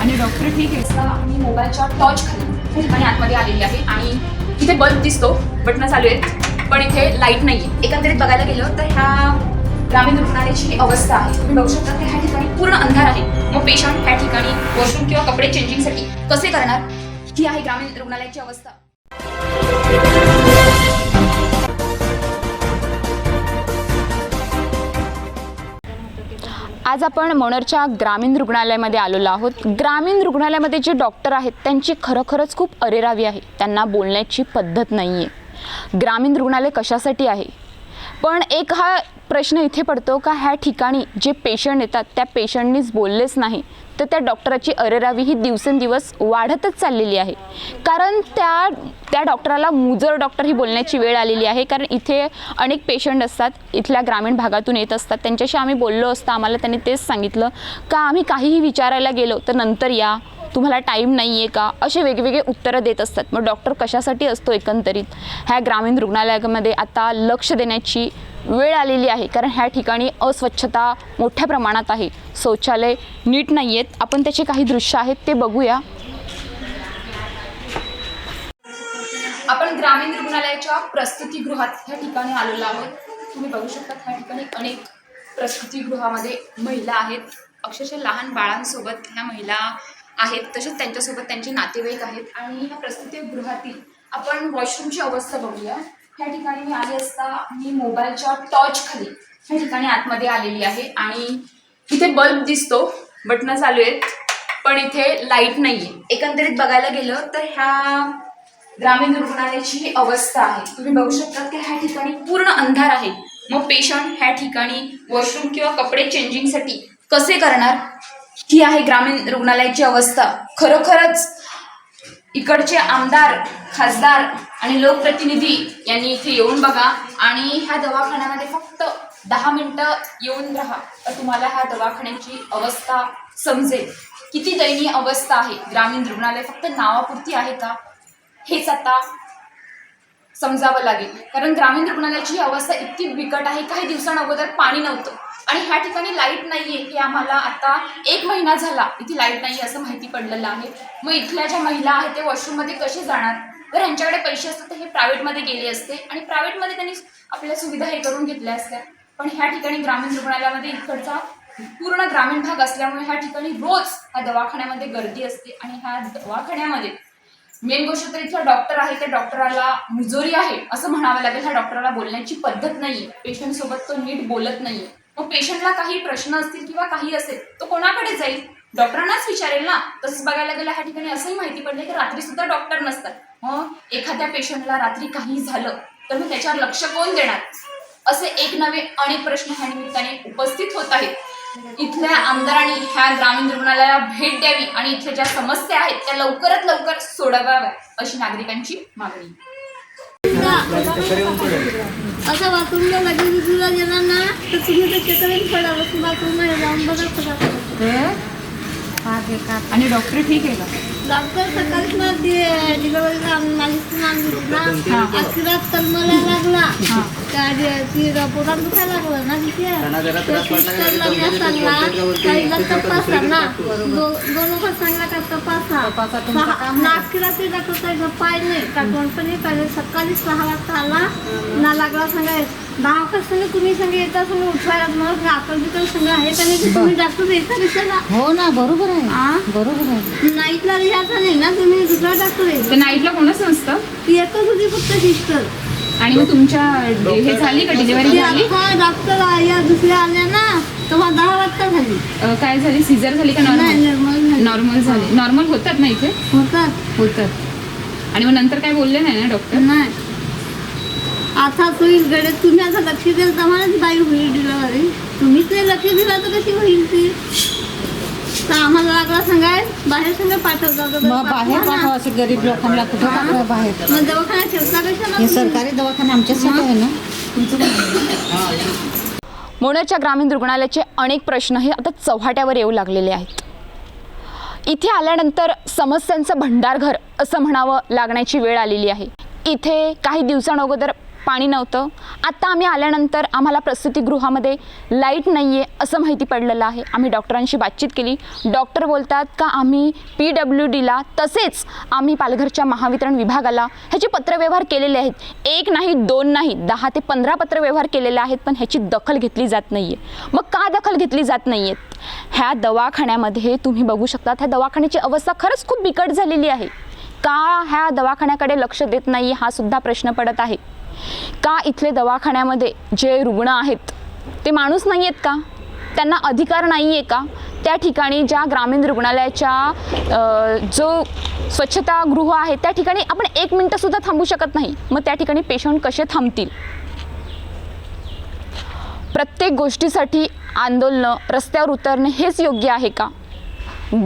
आणि डॉक्टर ठीक आहे. आम्ही मोबाईलच्या टॉर्च खाली ठिकाणी आतमध्ये आलेली आहे आणि इथे बल्ब दिसतो बटणं चालू आहेत पण इथे लाइट नाही आहे एकंदरीत बघायला गेलं तर ह्या ग्रामीण रुग्णालयाची ही अवस्था आहे तुम्ही बघू शकता की ह्या ठिकाणी पूर्ण अंधार आहे. मग पेशंट ह्या ठिकाणी वॉशरूम किंवा कपडे चेंजिंगसाठी कसे करणार? ही आहे ग्रामीण रुग्णालयाची अवस्था. आज आपण मनोरच्या ग्रामीण रुग्णालयामध्ये आलेलो आहोत. ग्रामीण रुग्णालयामध्ये जे डॉक्टर आहेत त्यांची खरोखरच खूप अरेरावी आहे. त्यांना बोलण्याची पद्धत नाही आहे ग्रामीण रुग्णालय कशासाठी आहे? पण एक हा प्रश्न इथे पडतो का ह्या ठिकाणी जे पेशंट येतात त्या पेशंटनीच बोललेच नाही. तर त्या डॉक्टराची अरेरावी ही दिवसेंदिवस वाढतच चाललेली आहे. कारण त्या त्या डॉक्टराला मुजर डॉक्टर ही बोलण्याची वेळ आलेली आहे. कारण इथे अनेक पेशंट असतात इथल्या ग्रामीण भागातून येत असतात. त्यांच्याशी आम्ही बोललो असता आम्हाला त्यांनी तेच सांगितलं का आम्ही काहीही विचारायला गेलो तर नंतर या. तुम्हाला टाईम नाही आहे का? असे वेगवेगळे उत्तरं देत असतात. मग डॉक्टर कशासाठी असतो एकंदरीत? ह्या ग्रामीण रुग्णालयामध्ये आता लक्ष देण्याची वेळ आलेली आहे कारण ह्या ठिकाणी अस्वच्छता मोठ्या प्रमाणात आहे. शौचालय नीट नाही आहेत आपण त्याचे काही दृश्य आहेत ते बघूया. आपण ग्रामीण रुग्णालयाच्या प्रस्तुतीगृहात ह्या ठिकाणी आलेलो आहोत. तुम्ही बघू शकता ह्या ठिकाणी अनेक प्रस्तुतीगृहामध्ये महिला आहेत. अक्षरशः लहान बाळांसोबत ह्या महिला आहेत तसेच त्यांच्यासोबत त्यांचे नातेवाईक आहेत. आणि ह्या प्रस्तुतीगृहातील आपण वॉशरूमची अवस्था बघूया. ह्या ठिकाणी मी आली असता मी मोबाईलच्या टॉर्च खाली ह्या ठिकाणी आतमध्ये आलेली आहे आणि इथे बल्ब दिसतो बटणं चालू आहेत पण इथे लाइट नाही आहे एकंदरीत बघायला गेलं तर ह्या ग्रामीण रुग्णालयाची ही अवस्था आहे. तुम्ही बघू शकता की ह्या ठिकाणी पूर्ण अंधार आहे. मग पेशंट ह्या ठिकाणी वॉशरूम किंवा कपडे चेंजिंगसाठी कसे करणार? ही आहे ग्रामीण रुग्णालयाची अवस्था. खरोखरच इकडचे आमदार खासदार आणि लोकप्रतिनिधी यांनी इथे येऊन बघा आणि ह्या दवाखान्यामध्ये फक्त दहा मिनटं येऊन राहा. तर तुम्हाला ह्या दवाखान्याची अवस्था समजेल. किती दयनीय अवस्था आहे. ग्रामीण रुग्णालय फक्त नावापुरती आहे का? हेच आता समजावं लागेल. कारण ग्रामीण रुग्णालयाची ही अवस्था इतकी बिकट आहे काही दिवसांअगोदर पाणी नव्हतं. आणि ह्या ठिकाणी लाइट नाहीये हे आम्हाला आता एक महिना झाला. इथे लाइट नाही असं माहिती पडलेलं आहे. मग इथल्या ज्या महिला आहेत ते वॉशरूममध्ये कसे जाणार? तर यांच्याकडे पैसे असतात तर हे प्रायव्हेटमध्ये गेले असते. आणि प्रायव्हेटमध्ये त्यांनी आपल्या सुविधा हे करून घेतल्या असत्या. पण ह्या ठिकाणी ग्रामीण रुग्णालयामध्ये इकडचा पूर्ण ग्रामीण भाग असल्यामुळे ह्या ठिकाणी रोज ह्या दवाखान्यामध्ये गर्दी असते. आणि ह्या दवाखान्यामध्ये मेन गोष्ट तर इथला डॉक्टर आहे. त्या डॉक्टराला मुजोरी आहे असं म्हणावं लागेल. ह्या डॉक्टरला बोलण्याची पद्धत नाही आहे पेशंटसोबत तो नीट बोलत नाहीये. मग पेशंटला काही प्रश्न असतील किंवा काही असेल तो कोणाकडे जाईल? डॉक्टरांनाच विचारेल ना. तसंच बघायला गेलं ह्या ठिकाणी असंही माहिती पडले की रात्री सुद्धा डॉक्टर नसतात. मग एखाद्या पेशंटला रात्री काही झालं तर मग त्याच्यावर लक्ष कोण देणार? असे एक नवे अनेक प्रश्न ह्या निमित्ताने उपस्थित होत आहेत. इथल्या आमदारांनी ह्या ग्रामीण रुग्णालयाला भेट द्यावी आणि इथल्या ज्या समस्या आहेत त्या लवकरात लवकर सोडवाव्या अशी नागरिकांची मागणी. असं बाथरूमला तर पडावं जाऊन बघत होता. आणि डॉक्टर ठीक आहे का? डॉक्टर सकाळीच मला ते डिलिव्हरीला माझी आणली ना. अक्षरात तलमला लागला त्या डि- ती पोटात दुखायला लागलं ना तिथे. तर सिस्टरला मी सांगला ताईला तपासा ना. दो- दोन लोक सांगला का तपासा. सहा- ना अक्षरात ते डॉक्टर ताईला पाय नाही. डॉक्टर पण हे पाहिजे. सकाळी सहा वाजता आला. ना लागला सांगाय दहा वाजता सांगा तुम्ही सांगा येता सांगा उठवायला मग आपण तिकडे सांगा आहे का नाही तुम्ही डॉक्टर येता कशाला? हो ना बरोबर आहे? बरोबर आहे. नाईटला रिहायचा नाही ना तुम्ही दुसरा डॉक्टर नाईटला कोणच नसतं. ती एकच होती फक्त सिस्टर. आणि मग तुमच्या हे झाली का डिलिव्हरी झाली? डॉक्टर या दुसऱ्या आल्या ना तेव्हा दहा वाजता झाली. अ, काय झाली? सीझर झाली का नाही नॉर्मल निर्मल झाली. नॉर्मल झाली. नॉर्मल होतात ना इथे? होतात. होतात. आणि मग नंतर काय बोलले नाही ना डॉक्टर नाही. आता होईल गडे तुम्ही आता लक्ष दिलं तुम्हालाच बाई होईल डिलिव्हरी. तुम्हीच नाही लक्ष दिलं तर कशी होईल ती? तर आम्हाला लागला सांगाय बाहेर सांगा पाठवता मग बाहेर पाठवा असे गरीब लोकांना कुठे पाठवा बाहेर? मग दवाखान्यात ठेवता कशाला हे? सरकारी दवाखाना आमच्यासाठी आहे ना? मोण्याच्या ग्रामीण रुग्णालयाचे अनेक प्रश्न हे आता चव्हाट्यावर येऊ लागलेले आहेत. इथे आल्यानंतर समस्यांचं भंडारघर असं म्हणावं लागण्याची वेळ आलेली आहे. इथे काही दिवसांअगोदर पाणी नव्हतं. आत्ता आम्ही आल्यानंतर आम्हाला प्रसूतीगृहामध्ये लाइट नाही आहे असं माहिती पडलेलं आहे. आम्ही डॉक्टरांशी बातचीत केली. डॉक्टर बोलतात का आम्ही पी डब्ल्यू डीला तसेच आम्ही पालघरच्या महावितरण विभागाला ह्याचे पत्रव्यवहार केलेले आहेत. एक नाही दोन नाही दहा ते पंधरा पत्रव्यवहार केलेले आहेत पण ह्याची दखल घेतली जात नाही आहे मग का दखल घेतली जात नाही आहेत ह्या दवाखान्यामध्ये तुम्ही बघू शकता ह्या दवाखान्याची अवस्था खरंच खूप बिकट झालेली आहे. का ह्या दवाखान्याकडे लक्ष देत नाही हा सुद्धा प्रश्न पडत आहे. का इथले दवाखान्यामध्ये जे रुग्ण आहेत ते माणूस नाही आहेत का? त्यांना अधिकार नाही आहे का? त्या ठिकाणी ज्या ग्रामीण रुग्णालयाच्या जो जो स्वच्छतागृह आहे त्या ठिकाणी आपण एक मिनटंसुद्धा थांबू शकत नाही. मग त्या ठिकाणी पेशंट कसे थांबतील? प्रत्येक गोष्टीसाठी आंदोलनं रस्त्यावर उतरणे हेच योग्य आहे का?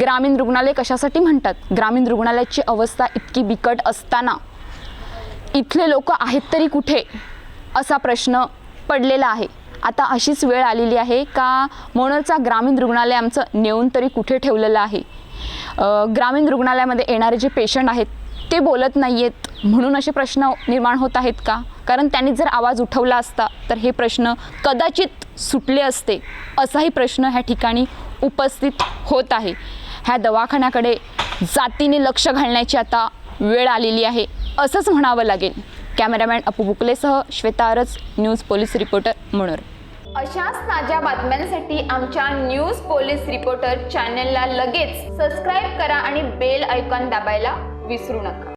ग्रामीण रुग्णालय कशासाठी म्हणतात? ग्रामीण रुग्णालयाची अवस्था इतकी बिकट असताना इथले लोक आहेत तरी कुठे? असा प्रश्न पडलेला आहे. आता अशीच वेळ आलेली आहे का मोनरचा ग्रामीण रुग्णालय आमचं नेऊन तरी कुठे ठेवलेलं आहे? ग्रामीण रुग्णालयामध्ये येणारे जे पेशंट आहेत ते बोलत नाही आहेत म्हणून असे प्रश्न निर्माण होत आहेत का? कारण त्यांनी जर आवाज उठवला असता तर हे प्रश्न कदाचित सुटले असते असाही प्रश्न ह्या ठिकाणी उपस्थित होत आहे. ह्या दवाखान्याकडे जातीने लक्ष घालण्याची आता वेळ आलेली आहे. असंच म्हणावं लागेल. कॅमेरामॅन अपू बुकलेसह श्वेता आरच न्यूज पोलीस रिपोर्टर म्हणूर अशाच ताज्या बातम्यांसाठी आमच्या न्यूज पोलीस रिपोर्टर चॅनलला लगेच सबस्क्राईब करा आणि बेल ऐकॉन दाबायला विसरू नका.